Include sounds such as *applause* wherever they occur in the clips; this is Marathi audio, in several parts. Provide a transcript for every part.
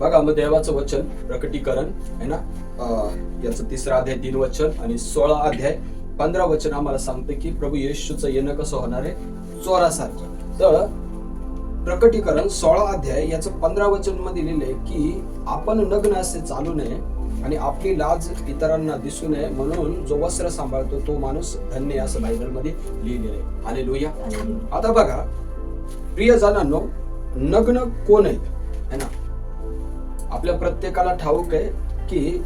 बघा मग देवाचं वचन प्रकटीकरण आहे ना? याचं तिसरा अध्याय तीन वचन आणि सोळा अध्याय पंधरा वचन आम्हाला सांगते की प्रभू येशूचं येणं कसं होणार आहे? चोरासारखं. तर प्रकटीकरण सोळा अध्याय याचं पंधरा वचनमध्ये लिहिले की आपण नग्न असे चालू नये आणि आपली लाज इतरांना दिसू नये म्हणून जो वस्त्र सांभाळतो तो माणूस धन्य असं बायबलमध्ये लिहिलेलं आहे. हाले लोहिया आता बघा प्रिय जणांनो नग्न कोण आहेत? है ना? आपल्या प्रत्येकाला ठाऊक आहे की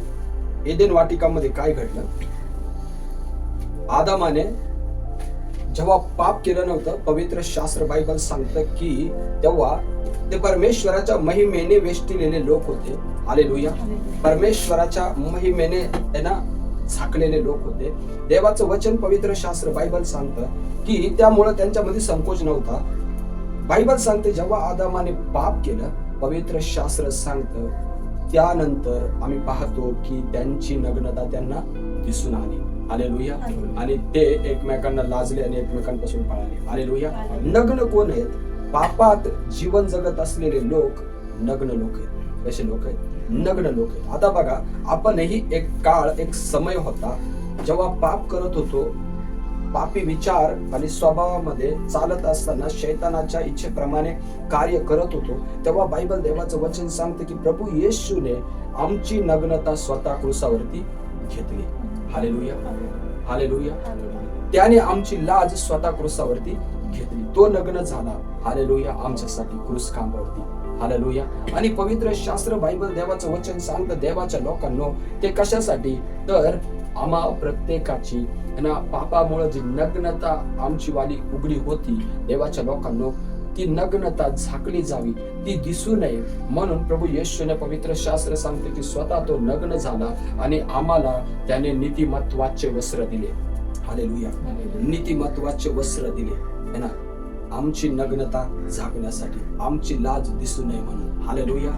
एदेन वाटिकामध्ये काय घडलं? आदामाने जेव्हा पाप केलं नव्हतं पवित्र शास्त्र बायबल सांगतं की तेव्हा ते परमेश्वराच्या महिमेने वेष्टिलेले लोक होते. आले परमेश्वराच्या महिमेने त्यांना झाकलेले लोक होते. देवाचं वचन पवित्र शास्त्र बायबल सांगतं की त्यामुळं त्यांच्यामध्ये संकोच नव्हता. बायबल सांगते जेव्हा आदामाने पाप केलं पवित्र शास्त्र सांगतं त्यानंतर आम्ही पाहतो की त्यांची नग्नता त्यांना दिसून आली. आले लुया आणि ते एकमेकांना लाजले आणि एकमेकांपासून पळाले. आले लुया नग्न कोण आहेत? पापात जीवन जगत असलेले लोक नग्न लोक आहेत. कसे लोक आहेत? नग्न लोक आहेत. आता बघा आपणही एक काळ एक समय होता जेव्हा पाप करत होतो पापी विचार आणि स्वभावामध्ये चालत असताना शैतानाच्या इच्छेप्रमाणे कार्य करत होतो. तेव्हा बायबल देवाचं वचन सांगते की प्रभू येशूने आमची नग्नता स्वतः क्रुसावरती घेतली. हालेलुया. हालेलुया. त्याने आमची लाज स्वतः क्रुसावरती घेतली. तो नग्न झाला. हालेलुया. आमच्यासाठी क्रूस खांबावरती. हालेलुया. आणि पवित्र शास्त्र बायबल देवाचं वचन सांगतं देवाच्या लोकांनो ते कशासाठी? तर आम्हा प्रत्येकाची ना पापामुळे जी नग्नता आमची वाली उघडी होती देवाच्या लोकांनो ती नग्नता झाकली जावी ती दिसू नये. म्हणून प्रभू येशूने पवित्र शास्त्र सांगते की स्वतः तो नग्न झाला आणि आम्हाला त्याने नीतिमत्वाचे वस्त्र दिले. हालेलुया. नीतिमत्वाचे वस्त्र दिले. है ना? आमची नग्नता झाकण्यासाठी आमची लाज दिसू नये म्हणून. हालेलुया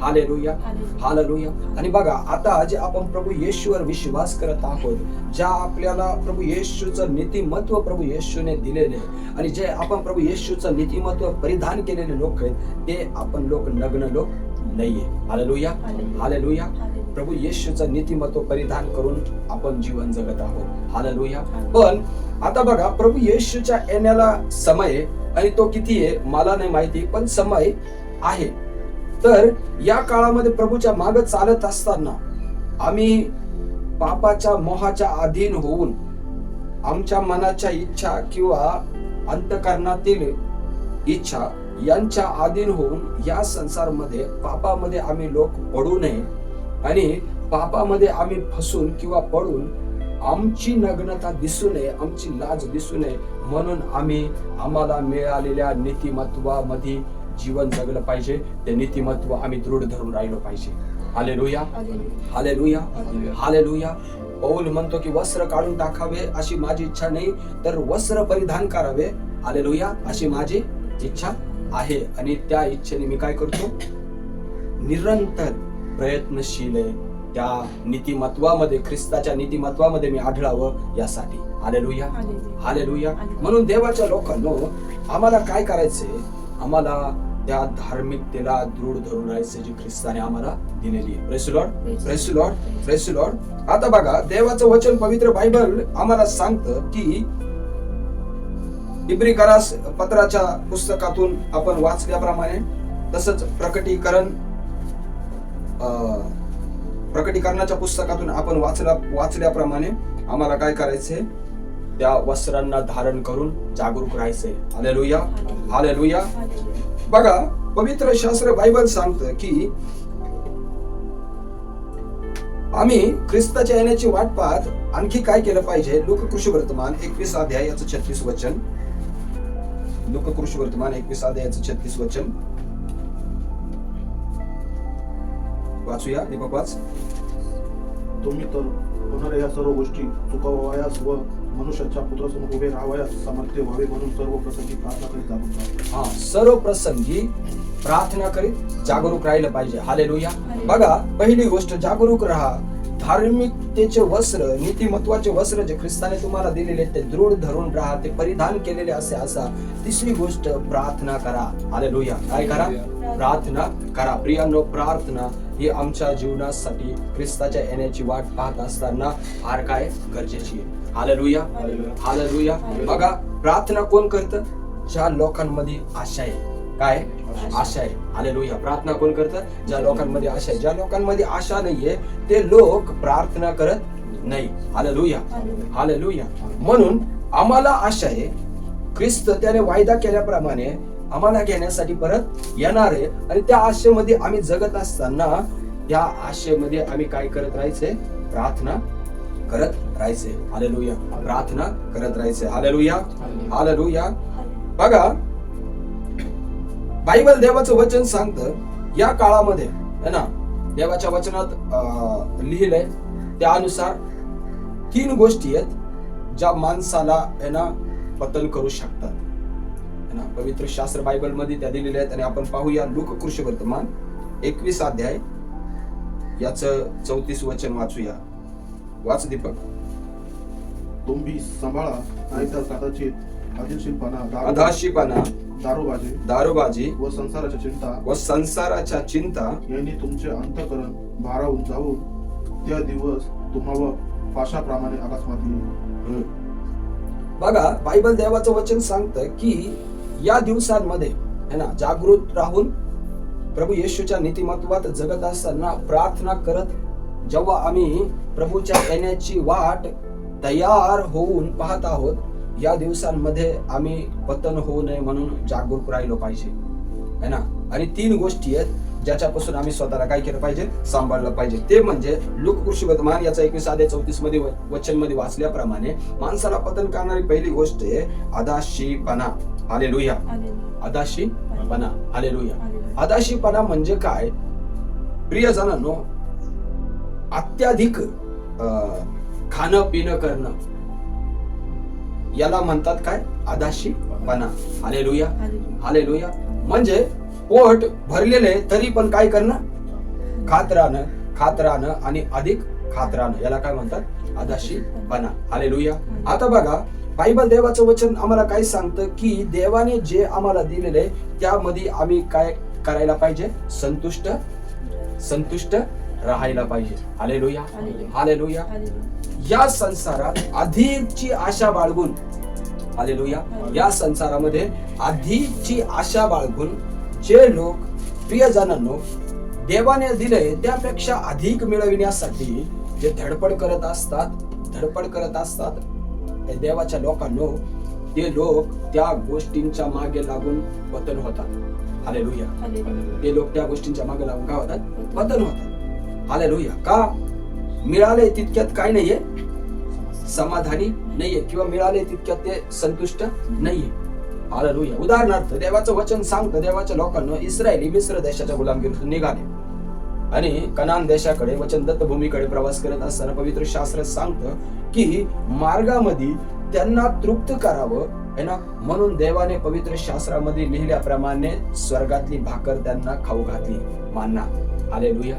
हालेलुया हालेलुया आणि बघा आता जे आपण प्रभू येशूवर विश्वास करत आहोत ज्या आपल्याला प्रभू येशूचं नीतिमत्व प्रभू येशूने दिलेले आणि जे आपण प्रभू येशूचं नीतिमत्व परिधान केलेले लोक आहेत ते आपण लोक नग्न लोक नाहीये. हालेलुया हालेलुया प्रभू येशूचं नीतिमत्व परिधान करून आपण जीवन जगत आहोत. हालेलुया पण आता बघा प्रभू येशूच्या येण्याला समय आणि तो किती आहे मला नाही माहिती पण समय आहे. तर या काळामध्ये प्रभूच्या माग चालत असताना आम्ही पापाच्या मोहाच्या अधीन होऊन आमच्या मनाच्या इच्छा किंवा अंतकरणातील इच्छा यांच्या अधीन होऊन या संसारमध्ये पापामध्ये आम्ही लोक पडू नये आणि पापामध्ये आम्ही फसून किंवा पडून आमची नग्नता दिसू नये आमची लाज दिसू नये. म्हणून आम्ही आम्हाला मिळालेल्या नीतिमत्वामध्ये जीवन जगलं पाहिजे. ते नीतिमत्व आम्ही दृढ धरून राहिलो पाहिजे. हाले लुया हाले लुया हाले लुया पौल म्हणतो की वस्त्र काढून टाकावे अशी माझी इच्छा नाही तर वस्त्र परिधान करावे. हाले लुया अशी माझी इच्छा आहे. आणि त्या इच्छेने मी काय करतो? निरंतर प्रयत्नशील आहे. त्या नीतिमत्वामध्ये ख्रिस्ताच्या नीतिमत्वामध्ये मी आढळावं यासाठी. हालेलुया हालेलुया म्हणून देवाच्या लोकांनो आम्हाला काय करायचंय? आम्हाला त्या धार्मिकतेला दृढ धरून राहायचे जी ख्रिस्ताने आम्हाला दिलेली आहे. Praise the Lord. आता बघा देवाचं वचन पवित्र बायबल आम्हाला सांगतं की इब्री करास पत्राच्या पुस्तकातून आपण वाचल्याप्रमाणे तसंच प्रकटीकरण अं, प्रकटीकरणाच्या पुस्तकातून आपण वाचला वाचल्याप्रमाणे आम्हाला काय करायचंय? त्या वस्त्रांना धारण करून जागरूक राहायचंय. हालेलुया हालेलुया बघा पवित्र शास्त्र बायबल सांगतं की आम्ही ख्रिस्ताच्या येण्याची वाट पाहत आणखी काय केलं पाहिजे? लोककृषी वर्तमान एकवीस अध्याय याचं छत्तीस वचन. लोककृषी वर्तमान एकवीस अध्याय याचं छत्तीस वचन. वाचूया. दीपक वाच तुम्ही तर होणाऱ्या या सर्व गोष्टी चुकवायास व मनुष्याच्या पुत्रासमोर उभे राहावयास सामर्थ्य व्हावे म्हणून सर्व प्रसंगी प्रार्थना करीत जागून राहा. हा सर्व प्रसंगी प्रार्थना करीत जागरूक राहिलं पाहिजे. हाले बघा पहिली गोष्ट जागरूक राहा. धार्मिकतेचे वस्त्र नीतिमत्वाचे वस्त्र जे ख्रिस्ताने तुम्हाला दिलेले ते दृढ धरून राहा ते परिधान केलेले असे असा. तिसरी गोष्ट प्रार्थना करा. आले काय करा? प्रार्थना करा. प्रियानो प्रार्थना ही आमच्या जीवनासाठी ख्रिस्ताच्या येण्याची वाट पाहत असताना फार काय गरजेची आहे. हालेलुया हालेलुया बघा प्रार्थना कोण करतं? ज्या लोकांमध्ये आशा आहे. काय? आशा. आहे. हालेलुया प्रार्थना कोण करतं? ज्या लोकांमध्ये आशा आहे. ज्या लोकांमध्ये आशा नाहीये ते लोक प्रार्थना करत नाही. हालेलुया हालेलुया म्हणून आम्हाला आशा आहे ख्रिस्त त्याने वायदा केल्याप्रमाणे आम्हाला घेण्यासाठी परत येणार आहे. आणि त्या आशेमध्ये आम्ही जगत असताना त्या आशेमध्ये आम्ही काय करत राहायचंय प्रार्थना करत राहायचे. हालेलुया प्रार्थना करत राहायचे. हालेलुया हालेलुया बघा बायबल देवाचं वचन सांगतं या काळामध्ये है ना? देवाच्या वचनात अं, लिहिलंय त्यानुसार तीन गोष्टी आहेत ज्या माणसाला है ना पतन करू शकतात. है ना पवित्र शास्त्र बायबलमध्ये त्या दिलेल्या आहेत. आणि आपण पाहूया लोक कृषी वर्तमान एकवीस अध्याय. याच चौतीस वचन वाचूया. वाच दीपक. तुम्ही सांभाळा. नाहीतर कदाचित अधाशीपणा दारूबाजी. दारूबाजी. व संसाराची चिंता. व संसाराच्या चिंता. यांनी तुमचे अंतकरण भारावून जाऊन त्या दिवस तुम्हाला पाशाप्रमाणे अकस्मात येईल. बघा बायबल देवाचं वचन सांगतं की या दिवसांमध्ये है ना जागृत राहून प्रभू येशूच्या नीतिमत्वात जगत असताना प्रार्थना करत जेव्हा आम्ही प्रभूच्या येण्याची वाट तयार होऊन पाहत आहोत या दिवसांमध्ये आम्ही पतन होऊ नये म्हणून जागरूक राहिलो पाहिजे. है ना? आणि तीन गोष्टी आहेत ज्याच्यापासून आम्ही स्वतःला काय केलं पाहिजे? सांभाळलं पाहिजे. ते म्हणजे लोककृषी वर्तमान याचा एकवीस आधे चौतीसमध्ये वचनमध्ये वाचल्याप्रमाणे माणसाला पतन करणारी पहिली गोष्ट आहे अदाशीपणा आले लुया अदाशीपणा आले लुया अदाशीपणा म्हणजे काय प्रियजनांनो अत्याधिक अं, खाणं पिणं करणं याला म्हणतात काय अदाशीपणा आले लुया आले लुया म्हणजे पोट भरलेले तरी पण काय करणं खात राहणं खात राहणं आणि अधिक खात राहणं याला काय म्हणतात अदाशीपणा आले लुया आता बघा बायबल देवाचं वचन आम्हाला काय सांगतं की देवाने जे आम्हाला दिलेले त्यामध्ये आम्ही काय करायला पाहिजे? संतुष्ट संतुष्ट राहायला पाहिजे. हाले लोया हाले लोया या संसारात अधिकची आशा बाळगून हाले लोया या संसारामध्ये अधिकची आशा बाळगून जे लोक प्रियजनांनो देवाने दिले त्यापेक्षा अधिक मिळविण्यासाठी जे धडपड करत असतात धडपड करत असतात देवाच्या लोकांनो ते लोक त्या गोष्टींच्या मागे लागून पतन होतात. हाले ते लोक त्या गोष्टींच्या मागे लागून काय होतात? पतन होतात. हाले का? मिळाले तितक्यात काय नाहीये? समाधानी नाहीये. किंवा मिळाले तितक्यात ते संतुष्ट नाहीये. हालेलुया उदाहरणार्थ देवाचं वचन सांगतं. देवाच्या लोकांना इस्रायली मिश्र देशाच्या गुलामगिरीतून निघाले. आणि कनान देशाकडे वचनदत्त भूमीकडे प्रवास करत असताना पवित्र शास्त्र सांगतं की मार्गामध्ये त्यांना तृप्त करावं ना? म्हणून देवाने पवित्र शास्त्रामध्ये लिहिल्याप्रमाणे स्वर्गातली भाकर त्यांना खाऊ घातली. मान्ना. हालेलुया.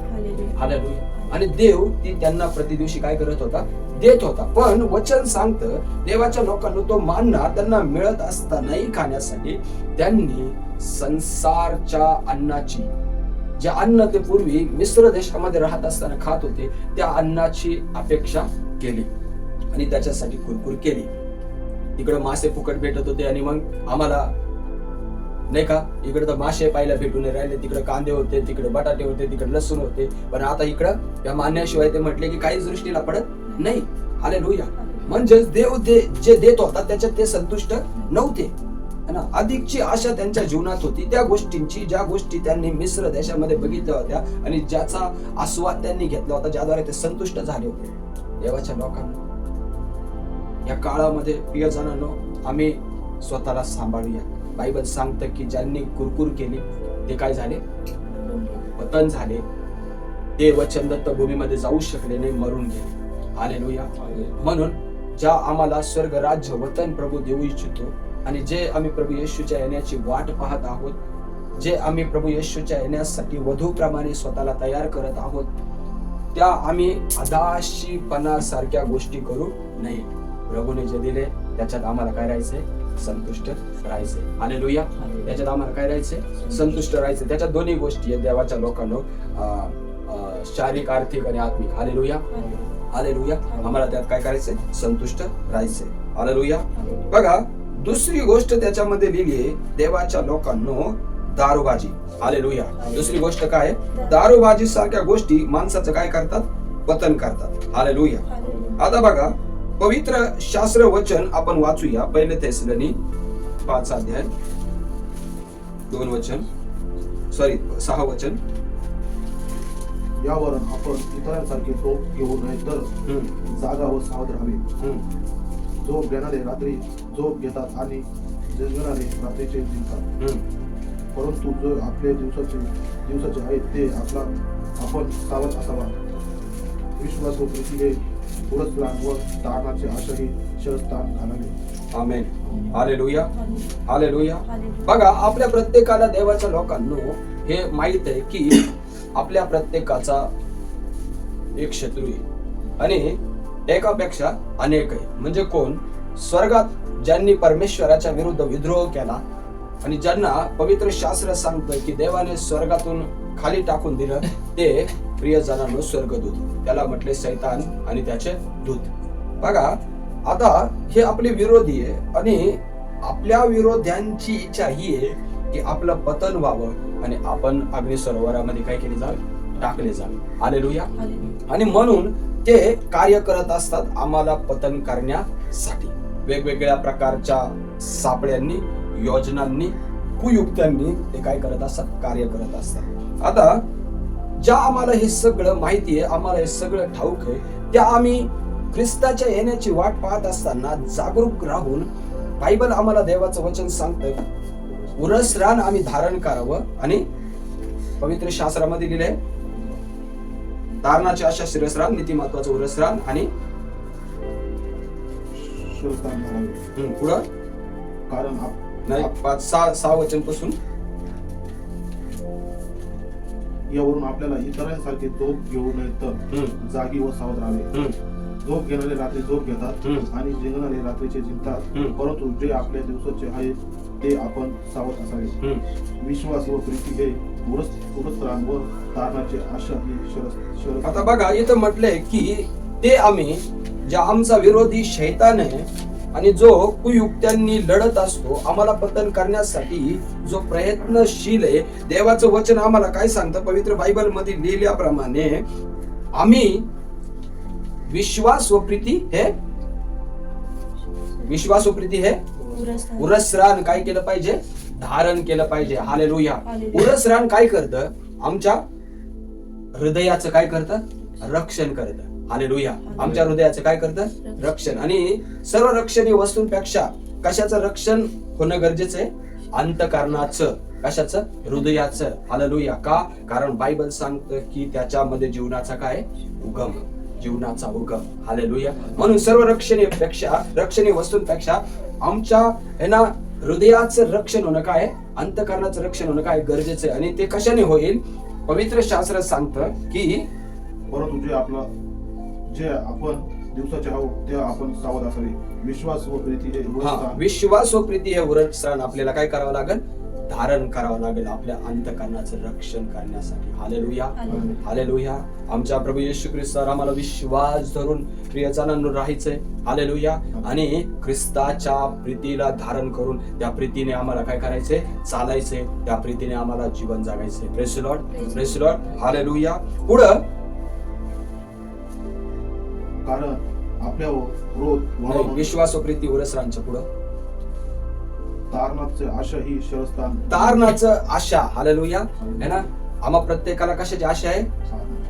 हालेलुया. आणि देव ती त्यांना प्रतिदिवशी काय करत होता? देत होता. पण वचन सांगतं देवाच्या लोकांना तो मानना त्यांना मिळत असतानाही खाण्यासाठी त्यांनी संसारच्या अन्नाची जे अन्न ते पूर्वी मिश्र देशामध्ये राहत असताना खात होते त्या अन्नाची अपेक्षा केली आणि त्याच्यासाठी कुरकुर केली. इकडे मासे फुकट भेटत होते आणि मग आम्हाला नाही का इकडे तर मासे पाहायला भेटून राहिले. तिकडे कांदे होते तिकडे बटाटे होते तिकडे लसूण होते. पण आता इकडं या मानण्याशिवाय ते म्हटले की काहीच दृष्टीला पडत नाही. आले लोया म्हणजेच देव दे जे देत होता त्याच्यात ते संतुष्ट नव्हते. ना? अधिकची आशा त्यांच्या जीवनात होती. त्या गोष्टींची ज्या गोष्टी त्यांनी मिश्र देशामध्ये बघितल्या होत्या आणि ज्याचा आस्वाद त्यांनी घेतला होता ज्याद्वारे ते संतुष्ट झाले होते. देवाच्या लोकांना. या काळामध्ये प्रियजनांनो आम्ही स्वतःला सांभाळूया. बायबल सांगतं की ज्यांनी कुरकुर केली ते काय झाले? पतन झाले. ते वचनदत्त भूमीमध्ये जाऊ शकले नाही मरून गेले. हालेलुया. म्हणून ज्या आम्हाला स्वर्ग राज्य वतन प्रभू देऊ इच्छितो आणि जे आम्ही प्रभू येशूच्या येण्याची वाट पाहत आहोत जे आम्ही प्रभू येशूच्या येण्यासाठी वधूप्रमाणे स्वतःला तयार करत आहोत त्या आम्ही अदाशीपणा सारख्या गोष्टी करू नये. प्रभूने जे दिले त्याच्यात आम्हाला काय राहायचंय? संतुष्ट राहायचंय. आणि लोया त्याच्यात आम्हाला काय राहायचंय? संतुष्ट राहायचं त्याच्यात दोन्ही गोष्टी आहेत देवाच्या लोकांनो. अं, शारीरिक आर्थिक आणि आत्मिक. आले लोया आले लोया आम्हाला त्यात काय करायचंय? संतुष्ट राहायचंय. आले लोया बघा दुसरी गोष्ट त्याच्यामध्ये लिहिली आहे देवाच्या लोकांनो दारूबाजी. हाले दुसरी गोष्ट काय आहे? दारूबाजी सारख्या गोष्टी माणसाचं काय करतात? पतन करतात. हाले आता बघा पवित्र शास्त्र वचन आपण वाचूया. पहिले तेसलनी पाच अध्याय. दोन वचन. सॉरी सहा वचन. यावर आपण इतरांसारखे टोप घेऊ नये तर हम्म, जागा व सावध राहावे. हम्म, झोप घेणारे रात्री झोप घेतात आणि जगणारे रात्रीचे जिंकतात. परंतु जो आपले दिवसाचे दिवसाचे आहेत ते आपला आपण सावध असावा. विश्वास व प्रीती हे पुरस्कार व तारणाचे आशाही शरस्थान घालावे आमेन. हालेलुया. हालेलुया. बघा आपल्या प्रत्येकाला देवाच्या लोकांनो हे माहीत आहे की आपल्या प्रत्येकाचा एक शत्रू आहे. आणि एकापेक्षा अनेक आहे. म्हणजे कोण? स्वर्गात ज्यांनी परमेश्वराच्या विरुद्ध विद्रोह केला आणि ज्यांना पवित्र शास्त्र सांगतं की देवाने स्वर्गातून खाली टाकून दिलं *laughs* ते प्रियजनांनो स्वर्गदूत. त्याला म्हटले सैतान आणि त्याचे दूत. बघा आता हे आपले विरोधी आहे आणि आपल्या विरोध्यांची इच्छा ही आहे की आपलं पतन व्हावं आणि आपण अग्नी सरोवरामध्ये काय केले जावे? टाकले जावे. आलेलुया आणि म्हणून ते कार्य करत असतात आम्हाला पतन करण्यासाठी. वेगवेगळ्या प्रकारच्या सापळ्यांनी योजनांनी कुयुक्त्यांनी ते काय करत असतात? कार्य करत असतात. आता ज्या आम्हाला हे सगळं माहिती आहे आम्हाला हे सगळं ठाऊक आहे त्या आम्ही ख्रिस्ताच्या येण्याची वाट पाहत असताना जागरूक राहून बायबल आम्हाला देवाचं वचन सांगतं उरस रान आम्ही धारण करावं आणि पवित्र शास्त्रामध्ये लिहिलंय धारणाचे अशा शिरसरान नीतिमत्वाचं उरसरान आणि हम्म, पुढं? कारण आप- नाही. पाच सहा सहा वचनपासून यावरून आपल्याला इतरांसारखे झोप घेऊ नये तर जागी व सावध राहावे. झोप घेणारे रात्री झोप घेतात हम्म. आणि जिंकणारे रात्रीचे जिंकतात. हम्म. परंतु जे आपल्या दिवसाचे आहेत ते आपण सावध असावे. विश्वास व प्रीती हे पुरस्कार व तारणाचे आशा ही शरस शरस आता बघा इथं म्हटलंय की ते आम्ही ज्या आमचा विरोधी शैतान आहे आणि जो कुयुक्त्यांनी लढत असतो आम्हाला पतन करण्यासाठी जो प्रयत्नशील आहे देवाचं वचन आम्हाला काय सांगतं? पवित्र बायबलमध्ये लिहिल्याप्रमाणे आम्ही विश्वास व प्रीती हे? विश्वास व प्रीती हे? उरसरान काय केलं पाहिजे? धारण केलं पाहिजे. हाले हालेलुया. उरसरान काय करतं? आमच्या हृदयाचं काय करतं? रक्षण करतं. हाले लोह्या आमच्या हृदयाचं काय करतं? रक्षण. आणि सर्व रक्षणी वस्तूंपेक्षा कशाचं रक्षण होणं गरजेचं आहे? अंतकरणाचं. कशाचं? हृदयाचं. हालेलुया. का? कारण बायबल सांगतं की त्याच्यामध्ये जीवनाचा काय? उगम. जीवनाचा उगम. हालेलुया. म्हणून सर्व रक्षणेपेक्षा रक्षणी वस्तूंपेक्षा आमच्या है ना हृदयाचं रक्षण होणं काय? अंतकरणाचं रक्षण होणं काय गरजेचं आहे? आणि ते कशाने होईल? पवित्र शास्त्र सांगतं की परंतु जे आपला जे आपण दिवसाचे आहोत ते आपण सावध असावे. विश्वास व प्रीती हे विश्वास व प्रीती हे उरसण आपल्याला काय करावं लागेल? धारण करावं लागेल आपल्या अंतकरणाचं रक्षण करण्यासाठी. Hallelujah hallelujah. आमच्या प्रभू येशू ख्रिस्तावर आम्हाला विश्वास धरून प्रियजनांनो राहायचंय. हालेलुया आणि ख्रिस्ताच्या प्रीतीला धारण करून त्या प्रीतीने आम्हाला काय करायचंय? चालायचंय. त्या प्रीतीने आम्हाला जीवन जगायचंय. Praise Lord praise Lord hallelujah पुढं कारण आपल्यावर क्रोध नाही, वाढवून विश्वास व प्रीती उरसरांच्या पुढं. तारणाचे आशा ही शरस्थान तारणाचं आशा हालेलुया. है ना? आम्हा प्रत्येकाला कशाची आशा आहे?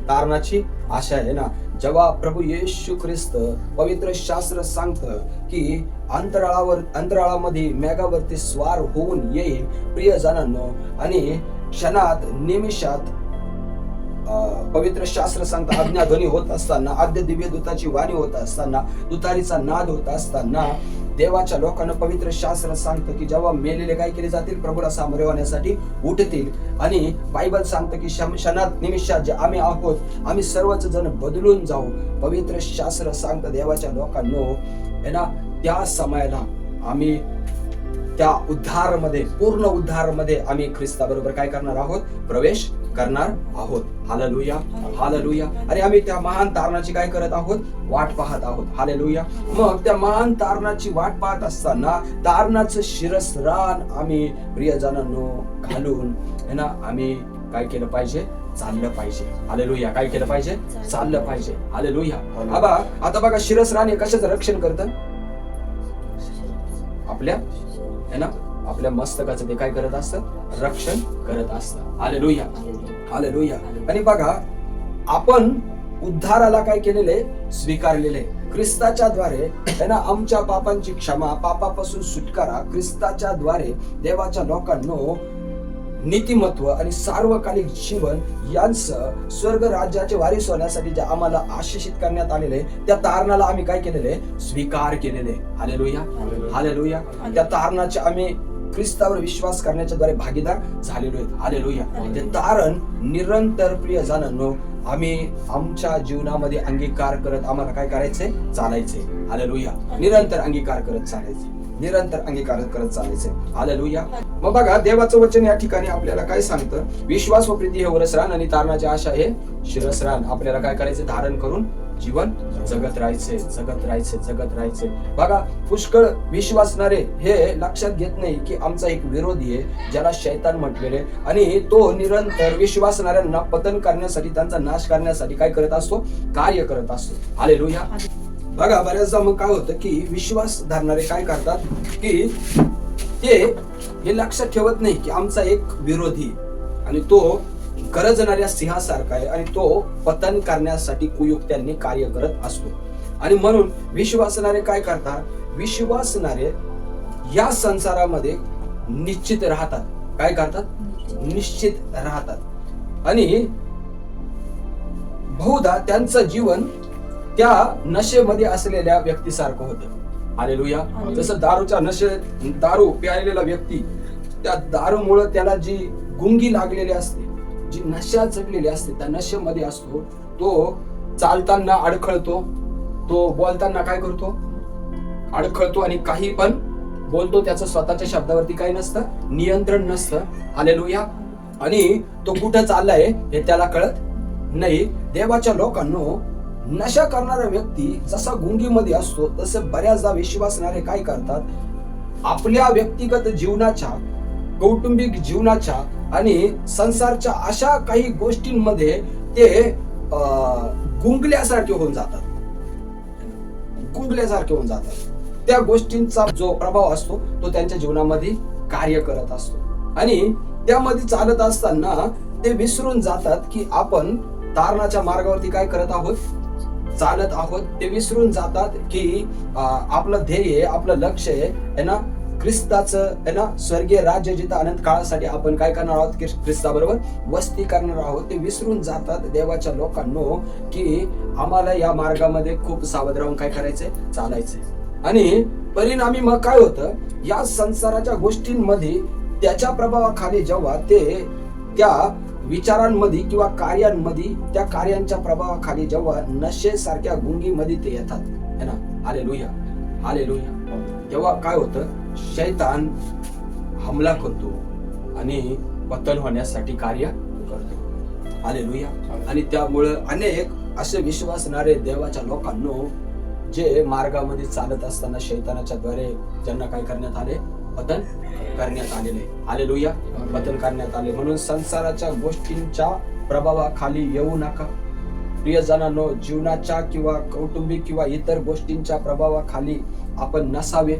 तारणाची आशा आहे ना? जेव्हा प्रभू येशू ख्रिस्त पवित्र शास्त्र सांगतं की अंतराळावर अंतराळामध्ये मेघावरती स्वार होऊन येईल प्रिय जणांनो आणि क्षणात निमिषात पवित्र शास्त्र सांगता आज्ञाध्वनी होत असताना आद्य दिव्य दूताची वाणी होत असताना दुतारीचा नाद होत असताना देवाच्या लोकांना पवित्र शास्त्र सांगतं की जेव्हा मेलेले काय केले जातील? प्रभूला सामोरे होण्यासाठी उठतील. आणि बायबल सांगतं की क्षणात निमिषात जे आम्ही आहोत आम्ही सर्वच जण बदलून जाऊ. पवित्र शास्त्र सांगतं देवाच्या लोकांनो है ना त्या समयाला आम्ही त्या उद्धारमध्ये पूर्ण उद्धारमध्ये आम्ही ख्रिस्ताबरोबर काय करणार आहोत? प्रवेश करणार आहोत. हालेलुया. हालेलुया. आणि आम्ही त्या महान तारणाची काय करत आहोत? वाट पाहत आहोत. हालेलुया. मग त्या महान तारणाची वाट पाहत असताना तारणाचं शिरस्रान आम्ही प्रियजनांनो घालून हे ना आम्ही काय केलं पाहिजे? चाललं पाहिजे. हालेलुया. काय केलं पाहिजे? चाललं पाहिजे. हालेलुया. आबा आता बघा शिरस्रान हे कशाचं रक्षण करतं? आपल्या है ना आपल्या मस्तकाचं ते काय करत असतं? रक्षण करत असतं. आले लोह्या आले लोह्या आणि बघा आपण उद्धाराला काय केलेले? स्वीकारलेले. ख्रिस्ताच्या द्वारे है ना आमच्या पापांची क्षमा पापापासून सुटकारा ख्रिस्ताच्या द्वारे देवाच्या लोकांनो नीतिमत्व आणि सार्वकालिक जीवन यांचं स्वर्ग राज्याचे वारीस होण्यासाठी जे आम्हाला आशिषित करण्यात आलेले त्या तारणाला आम्ही काय केलेले? स्वीकार केलेले. हालेलुया हालेलुया त्या तारणाचे आम्ही ख्रिस्तावर विश्वास करण्याच्या द्वारे भागीदार झालेलो आहेत. हालेलुया ते तारण निरंतर प्रिय जणांनो आम्ही आमच्या जीवनामध्ये अंगीकार करत आम्हाला काय करायचंय चालायचे. हालेलुया निरंतर अंगीकार करत चालायचे. निरंतर अंगीकार करत चालायचे. हालेलुया मग बघा देवाचं वचन या ठिकाणी आपल्याला काय सांगतं? विश्वास व प्रीती हे वरसरान आणि तारणाची आशा हे शिरसरान आपल्याला काय करायचे? धारण करून जीवन जगत राहायचे जगत राहायचे जगत राहायचे. बघा पुष्कळ विश्वासणारे हे लक्षात घेत नाही की आमचा एक विरोधी आहे ज्याला शैतान म्हटलेले आणि तो निरंतर विश्वासणाऱ्यांना पतन करण्यासाठी त्यांचा नाश करण्यासाठी काय करत असतो? कार्य करत असतो. आले बघा बऱ्याचदा मग काय होतं की विश्वास धरणारे काय करतात? की ते हे लक्षात ठेवत नाही की आमचा एक विरोधी आणि तो गरजणाऱ्या सिंहासारखा आहे आणि तो पतन करण्यासाठी कुयुक्त्यांनी कार्य करत असतो. आणि म्हणून विश्वासणारे काय करतात? विश्वासणारे या संसारामध्ये निश्चित राहतात. काय करतात? निश्चित राहतात. आणि बहुधा त्यांचं जीवन त्या नशेमध्ये असलेल्या व्यक्तीसारखं होतं. हालेलुया जसं दारूच्या नशे दारू प्यायलेला व्यक्ती त्या दारूमुळे त्याला जी गुंगी लागलेली असते जी नशा चढलेली असते त्या नशेमध्ये असतो तो चालताना अडखळतो तो बोलताना काय करतो? अडखळतो आणि काही पण बोलतो त्याचं स्वतःच्या शब्दावरती काही नसतं नियंत्रण नसतं. हालेलुया. आणि तो कुठं चाललाय हे त्याला कळत नाही. देवाच्या लोकांनो नशा करणारा व्यक्ती जसा गुंगीमध्ये असतो तसे बऱ्याचदा विश्वासणारे काय करतात? आपल्या व्यक्तिगत जीवनाच्या कौटुंबिक जीवनाच्या आणि संसारच्या अशा काही गोष्टींमध्ये ते अं, गुंगल्यासारखे होऊन जातात. गुंगल्यासारखे होऊन जातात. त्या गोष्टींचा जो प्रभाव असतो तो त्यांच्या जीवनामध्ये कार्य करत असतो. आणि त्यामध्ये चालत असताना ते विसरून जातात की आपण तारणाच्या मार्गावरती काय करत आहोत? चालत आहोत. ते विसरून जातात की आपलं ध्येय आपलं लक्ष आहे ना ख्रिस्ताचं आहे ना स्वर्गीय राज्य जिथं अनंत काळासाठी आपण काय करणार आहोत? की ख्रिस्ताबरोबर वस्ती करणार आहोत. ते विसरून जातात देवाच्या लोकांनो की आम्हाला या मार्गामध्ये खूप सावध राहून काय करायचंय? चालायचंय. आणि परिणामी मग काय होतं? या संसाराच्या गोष्टींमध्ये त्याच्या प्रभावाखाली जेव्हा ते त्या विचारांमध्ये किंवा कार्यांमध्ये त्या कार्यांच्या प्रभावाखाली जेव्हा नशेसारख्या गुंगीमध्ये ते येतात. है ना? आले लुया आले लुया तेव्हा काय होतं? शैतान हमला करतो आणि पतन होण्यासाठी कार्य करतो. आले लुया आणि त्यामुळं अनेक असे विश्वासणारे देवाच्या लोकांनो जे मार्गामध्ये चालत असताना शैतानाच्या द्वारे ज्यांना काय करण्यात आले? पतन करण्यात आलेले. आले लुया पतन करण्यात आले. म्हणून संसाराच्या गोष्टींच्या प्रभावाखाली येऊ नका. प्रियजनांनो जीवनाच्या किंवा कौटुंबिक किंवा इतर गोष्टींच्या प्रभावाखाली आपण नसावे.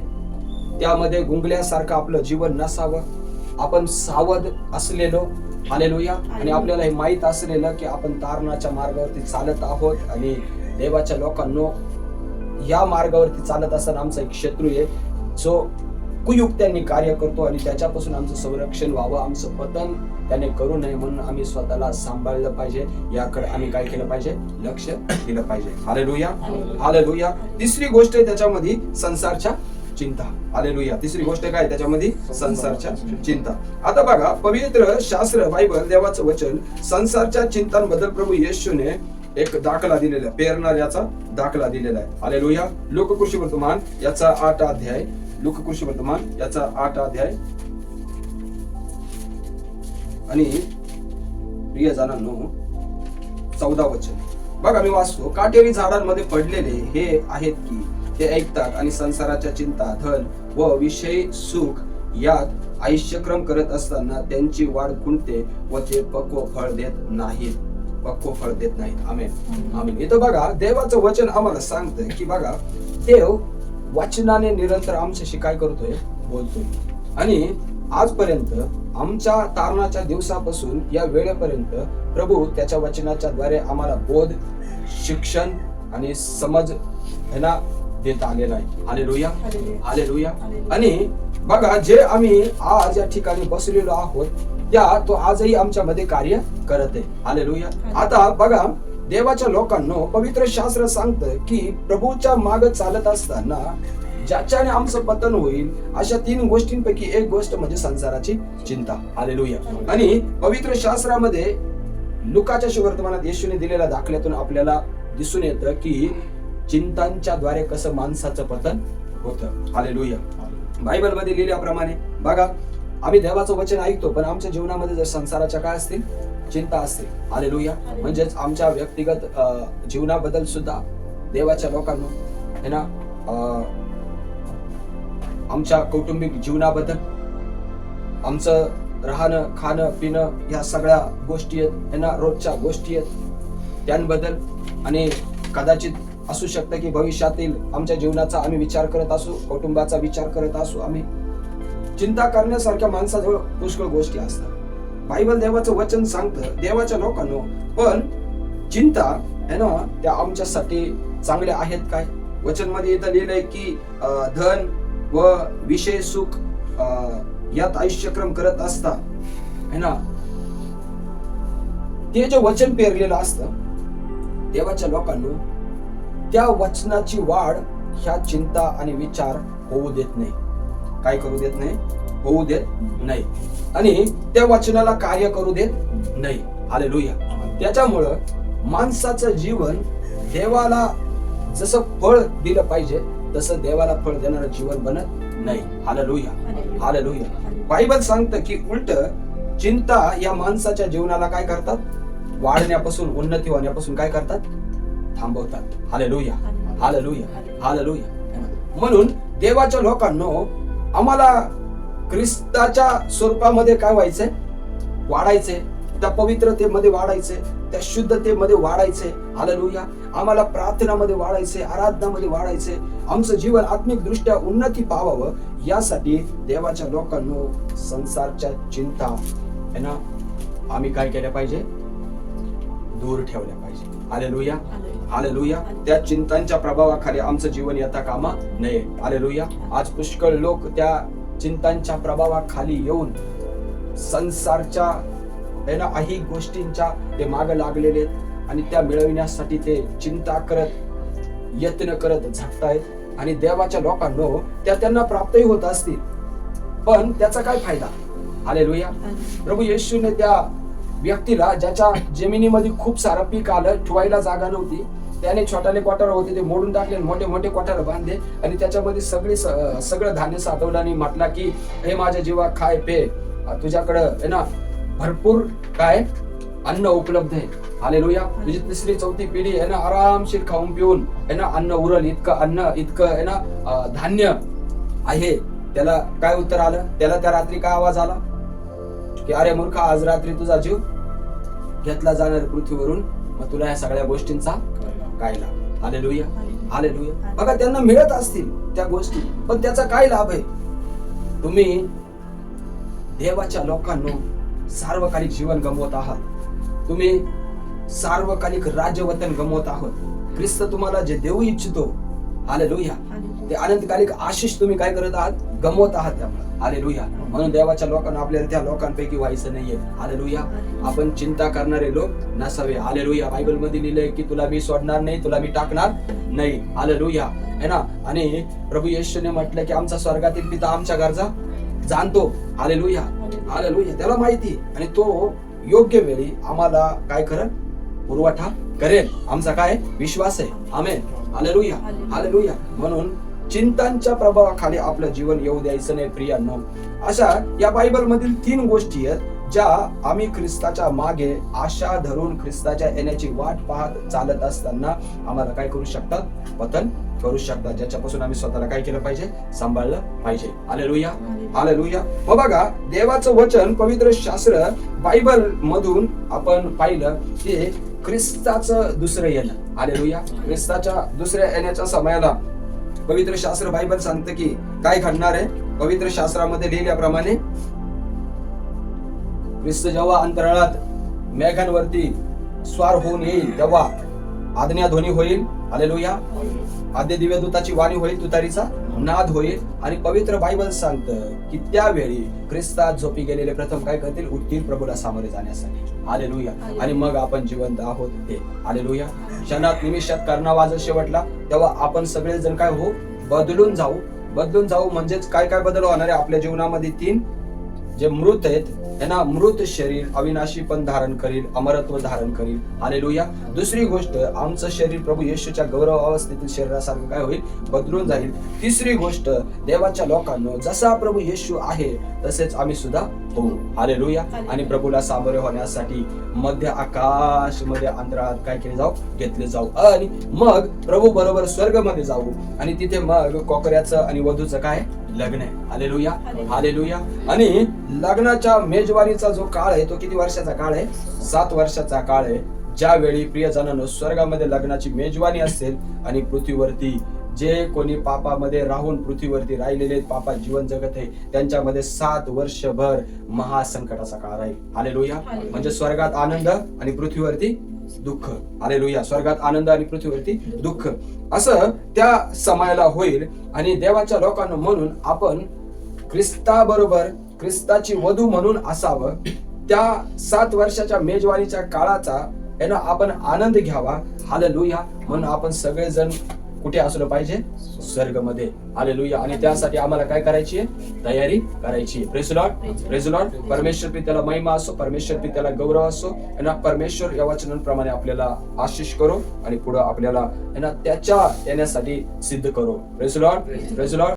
त्यामध्ये गुंगल्यासारखं आपलं जीवन नसावं. आपण सावध असलेलो. हालेलुया. आणि आपल्याला हे माहीत असलेलं की आपण तारणाच्या मार्गावरती चालत आहोत आणि देवाच्या लोकांनो या मार्गावरती चालत असताना आमचा एक शत्रू आहे जो कुयुक्त्यांनी कार्य करतो आणि त्याच्यापासून आमचं संरक्षण व्हावं आमचं पतन त्याने करू नये म्हणून आम्ही स्वतःला सांभाळलं पाहिजे. याकडे आम्ही काय केलं पाहिजे? लक्ष दिलं पाहिजे. हालेलुया. हालेलुया. तिसरी गोष्ट आहे त्याच्यामध्ये संसारच्या चिंता. आलेलुया तिसरी गोष्ट काय त्याच्यामध्ये संसारच्या चिंता. आता बघा पवित्र शास्त्र बायबल देवाचं वचन संसारच्या चिंतांबद्दल प्रभू येशूने एक दाखला दिलेला आहे. पेरणाऱ्याचा दाखला दिलेला आहे. आलेलुया लोककृषी वर्तमान याचा आठ अध्याय. लोककृषी वर्तमान याचा आठ अध्याय. आणि प्रिय जणांनो चौदा वचन. बघा मी वाचतो. काटेरी झाडांमध्ये पडलेले हे आहेत की ते ऐकतात आणि संसाराच्या चिंता धन व विषय सुख यात आयुष्यक्रम करत असताना त्यांची वाढ खुंटते व ते पक्व फळ देत नाहीत. पक्व फळ देत नाहीत. आमेन. आमेन. इथं बघा देवाचं वचन आम्हाला सांगतंय की बघा देव वचनाने निरंतर आमच्याशी काय करतोय? बोलतोय. आणि आजपर्यंत आमच्या तारणाच्या दिवसापासून या वेळेपर्यंत प्रभू त्याच्या वचनाच्या द्वारे आम्हाला बोध शिक्षण आणि समज हे ना देत आलेला आहे. आले लोया आले लोया आणि बघा जे आम्ही आज या ठिकाणी बसलेलो आहोत त्या तो आजही आमच्या मध्ये कार्य करत आहे. आले आता बघा देवाच्या लोकांनो पवित्र शास्त्र सांगतं की प्रभूच्या माग चालत असताना ज्याच्याने आमचं पतन होईल अशा तीन गोष्टींपैकी एक गोष्ट म्हणजे संसाराची चिंता. हालेलुया. आणि पवित्र शास्त्रामध्ये लुकाच्या शिवर्तमानात येशूने दिलेल्या दाखल्यातून आपल्याला दिसून येतं की चिंतांच्या द्वारे कसं माणसाचं पतन होतं. हालेलुया बायबलमध्ये लिहिल्याप्रमाणे बघा आम्ही देवाचं वचन ऐकतो पण आमच्या जीवनामध्ये जर संसाराच्या काय असतील? चिंता असतील हालेलुया म्हणजेच आमच्या व्यक्तिगत जीवनाबद्दल सुद्धा देवाच्या लोकांनो है ना आमच्या कौटुंबिक जीवनाबद्दल आमचं राहणं खाणं पिणं या सगळ्या गोष्टी आहेत है ना रोजच्या गोष्टी आहेत. त्यांबद्दल आणि कदाचित असू शकतं की भविष्यातील आमच्या जीवनाचा आम्ही विचार करत असू कुटुंबाचा विचार करत असू आम्ही चिंता करण्यासारख्या माणसाजवळ पुष्कळ गोष्टी असतात. बायबल देवाचं वचन सांगतं देवाच्या लोकांनो पण चिंता है ना त्या आमच्यासाठी चांगल्या आहेत काय? वचनमध्ये इथं लिहिलंय की अं, धन व विषय सुख अं, यात आयुष्यक्रम करत असता है ना? ते जे वचन पेरलेलं असतं देवाच्या लोकांनो त्या वचनाची वाढ ह्या चिंता आणि विचार होऊ देत नाही. काय करू देत नाही? होऊ देत नाही. आणि त्या वचनाला कार्य करू देत नाही. आले त्याच्यामुळं माणसाचं जीवन देवाला जसं फळ दिलं पाहिजे तसं देवाला फळ देणारं जीवन बनत नाही. हालेलुया हालेलुया बायबल सांगतं की उलट चिंता या माणसाच्या जीवनाला काय करतात? वाढण्यापासून उन्नती होण्यापासून काय करतात? थांबवतात. हालेलुया. हालेलुया. हालेलुया. म्हणून देवाच्या लोकांनो आम्हाला ख्रिस्ताच्या स्वरूपामध्ये काय व्हायचंय? वाढायचंय. त्या पवित्रतेमध्ये वाढायचे त्या शुद्धतेमध्ये वाढायचे हालेलुया. आम्हाला प्रार्थनामध्ये वाढायचे आराधनामध्ये वाढायचे आमचं जीवन आत्मिक दृष्ट्या उन्नती पावावं यासाठी देवाच्या लोकांनो संसारच्या चिंता है ना? आम्ही काय केल्या पाहिजे? दूर ठेवल्या पाहिजे. हालेलुया. हालेलुया त्या चिंतांच्या प्रभावाखाली आमचं जीवन येता कामा नये. हालेलुया आज पुष्कळ लोक त्या चिंतांच्या प्रभावाखाली येऊन संसारच्या है ना अही गोष्टींच्या ते माग लागलेले आहेत आणि त्या मिळविण्यासाठी ते चिंता करत यत्न करत झटतायत. आणि देवाच्या लोकांनो त्या त्यांना प्राप्तही होत असतील. पण त्याचा काय फायदा? हालेलुया प्रभू येशूने त्या व्यक्तीला ज्याच्या जमिनीमध्ये खूप सारं पीक आलं ठेवायला जागा नव्हती त्याने छोटाले क्वाटर होते ते मोडून टाकले मोठे मोठे क्वाटर बांधले आणि त्याच्यामध्ये सगळे सगळं धान्य साठवलं आणि म्हटला की हे माझ्या जीवा खाय पे. तुझ्याकडं आहे ना भरपूर काय अन्न उपलब्ध आहे. हालेलुया. तुझी तिसरी चौथी पिढी आहे ना आरामशीर खाऊन पिऊन आहे ना अन्न उरल इतकं अन्न इतकं आहे ना धान्य आहे. त्याला काय उत्तर आलं? त्याला त्या रात्री काय आवाज आला? की अरे मूर्खा आज रात्री तुझा जीव घेतला जाणार पृथ्वीवरून. मग तुला या सगळ्या गोष्टींचा काय लाभ हालेलुया हालेलुया बघा त्यांना मिळत असतील त्या गोष्टी पण त्याचा काय लाभ आहे? तुम्ही देवाच्या लोकांनो सार्वकालिक जीवन गमवत आहात. तुम्ही सार्वकालिक राज्यवतन गमवत आहात. ख्रिस्त तुम्हाला जे देऊ इच्छितो हालेलुया ते अनंतकालिक आशिष तुम्ही काय करत आहात? गमवत आहात त्यामुळे. आले म्हणून देवाच्या लोकांना आपल्याला त्या लोकांपैकी व्हायचं नाहीये. आले आपण चिंता करणारे लोक नसावे. आले बायबलमध्ये लिहिलंय की तुला मी सोडणार नाही तुला मी टाकणार नाही. आले है ना? आणि प्रभू येशूने म्हटलं की आमचा स्वर्गातील पिता आमच्या गरजा जाणतो. आले लुया त्याला माहिती आणि तो योग्य वेळी आम्हाला काय करेल? पुरवठा करेल. आमचा काय? विश्वास आहे. आमेन. हालेलुया. लुया म्हणून चिंतांच्या प्रभावाखाली आपलं जीवन येऊ द्यायचं नाही प्रियांनो अशा या बायबल मधील तीन गोष्टी आहेत ज्या आम्ही ख्रिस्ताच्या मागे आशा धरून ख्रिस्ताच्या येण्याची वाट पाहत चालत असताना आम्हाला काय करू शकतात? पतन करू शकतात ज्याच्यापासून आम्ही स्वतःला काय केलं पाहिजे? सांभाळलं पाहिजे. आले लुया आले लुया मग बघा देवाचं वचन पवित्र शास्त्र बायबल मधून आपण पाहिलं की ख्रिस्ताचं दुसरं येणं. आलेलुया ख्रिस्ताच्या दुसऱ्या येण्याच्या समयाला पवित्र शास्त्र बायबल सांगतं की काय घडणार आहे? पवित्र शास्त्रामध्ये लिहिल्याप्रमाणे ख्रिस्त जेव्हा अंतराळात मेघांवरती स्वार होऊन येईल तेव्हा आज्ञाध्वनी होईल. आलेलो या आद्य दिव्यदूताची वाणी होईल तुतारीचा. नाद होईल. आणि पवित्र बायबल सांगतं की त्यावेळी ख्रिस्तात झोपी गेलेले प्रथम काय करतील? उत्तीर प्रभूला सामोरे जाण्यासाठी. आलेलुया आणि मग आपण जिवंत आहोत ते आलेलुया क्षणात निमिषात करणा वाजत शेवटला. तेव्हा आपण सगळे जण काय हो बदलून जाऊ. बदलून जाऊ म्हणजेच काय काय बदल होणार आहे? आपल्या जीवनामध्ये तीन जे मृत आहेत त्यांना मृत शरीर अविनाशी पण धारण करील अमरत्व धारण करील. हालेलुया दुसरी गोष्ट आमचं शरीर प्रभू येशूच्या गौरव अवस्थेतील शरीरासारखं काय होईल? बदलून जाईल. तिसरी गोष्ट देवाच्या लोकांना जसा प्रभू येशू आहे तसेच आम्ही सुद्धा होऊ. हालेलुया आणि प्रभूला सामोरे होण्यासाठी मध्य आकाशमध्ये अंतराळात काय केले जाऊ? घेतले जाऊ. आणि मग प्रभू बरोबर स्वर्गमध्ये जाऊ. आणि तिथे मग कोकऱ्याचं आणि वधूचं काय? लग्न आहे. हालेलुया. हालेलुया. आणि लग्नाच्या मेजवानीचा जो काळ आहे तो किती वर्षाचा काळ आहे? सात वर्षाचा काळ आहे. ज्यावेळी प्रियजनांनो स्वर्गामध्ये लग्नाची मेजवानी असेल आणि पृथ्वीवरती जे कोणी पापामध्ये राहून पृथ्वीवरती राहिलेले पापात जीवन जगत आहे त्यांच्यामध्ये सात वर्षभर महासंकटाचा काळ आहे. हालेलुया. म्हणजे स्वर्गात आनंद आणि पृथ्वीवरती दुःख. हालेलुया. स्वर्गात आनंद आणि पृथ्वीवरती दुःख. असं त्या समायला होईल आणि देवाच्या लोकांना म्हणून आपण ख्रिस्ताबरोबर ख्रिस्ताची वधू म्हणून असावं. त्या सात वर्षाच्या मेजवानीच्या काळाचा आहे आपण आनंद घ्यावा. हालेलुया. म्हणून आपण सगळेजण कुठे असलो पाहिजे? स्वर्गमध्ये. हालेलुया आणि त्यासाठी आम्हाला काय करायची आहे? तयारी करायची आहे. परमेश्वर पित्याला महिमा असो परमेश्वर पित्याला गौरव असो यांना ना परमेश्वर या वचनांप्रमाणे आपल्याला आशिष करो आणि पुढे आपल्याला आहे ना त्याच्या येण्यासाठी सिद्ध करो. प्रेसलॉट प्रेसलॉट